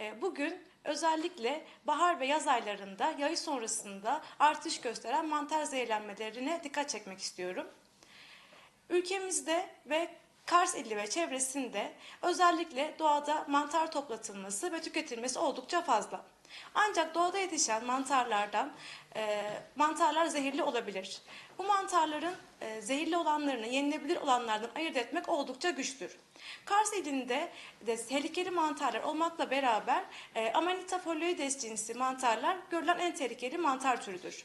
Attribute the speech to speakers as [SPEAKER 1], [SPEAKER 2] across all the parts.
[SPEAKER 1] E, Bugün özellikle bahar ve yaz aylarında yağış sonrasında artış gösteren mantar zehirlenmelerine dikkat çekmek istiyorum. Ülkemizde ve Kars ili ve çevresinde özellikle doğada mantar toplatılması ve tüketilmesi oldukça fazla. Ancak doğada yetişen mantarlardan e, mantarlar zehirli olabilir. Bu mantarların e, zehirli olanlarını yenilebilir olanlardan ayırt etmek oldukça güçtür. Kars ilinde de tehlikeli mantarlar olmakla beraber e, Amanita folioides cinsi mantarlar görülen en tehlikeli mantar türüdür.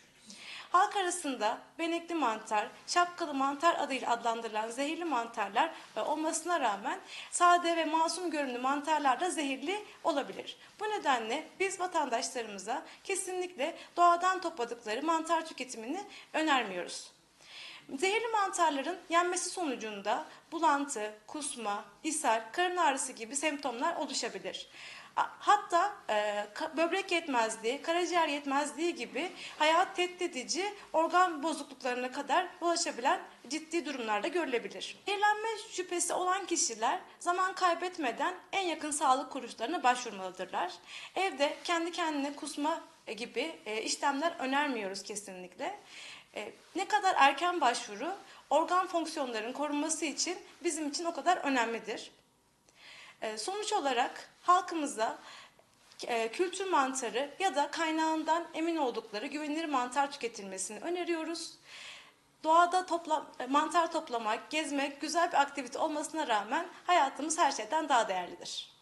[SPEAKER 1] Halk arasında benekli mantar, şapkalı mantar adıyla adlandırılan zehirli mantarlar olmasına rağmen sade ve masum görünümlü mantarlar da zehirli olabilir. Bu nedenle biz vatandaşlarımıza kesinlikle doğadan topladıkları mantar tüketimini önermiyoruz. Zehirli mantarların yenmesi sonucunda bulantı, kusma, ishal, karın ağrısı gibi semptomlar oluşabilir. Hatta e, böbrek yetmezliği, karaciğer yetmezliği gibi hayat tehdit organ bozukluklarına kadar ulaşabilen ciddi durumlarda görülebilir. Zehirlenme şüphesi olan kişiler zaman kaybetmeden en yakın sağlık kuruluşlarına başvurmalıdırlar. Evde kendi kendine kusma gibi e, işlemler önermiyoruz kesinlikle. E, ne kadar erken başvuru organ fonksiyonlarının korunması için bizim için o kadar önemlidir. E, Sonuç olarak halkımıza e, kültür mantarı ya da kaynağından emin oldukları güvenilir mantar tüketilmesini öneriyoruz. Doğada topla, e, mantar toplamak, gezmek güzel bir aktivite olmasına rağmen hayatımız her şeyden daha değerlidir.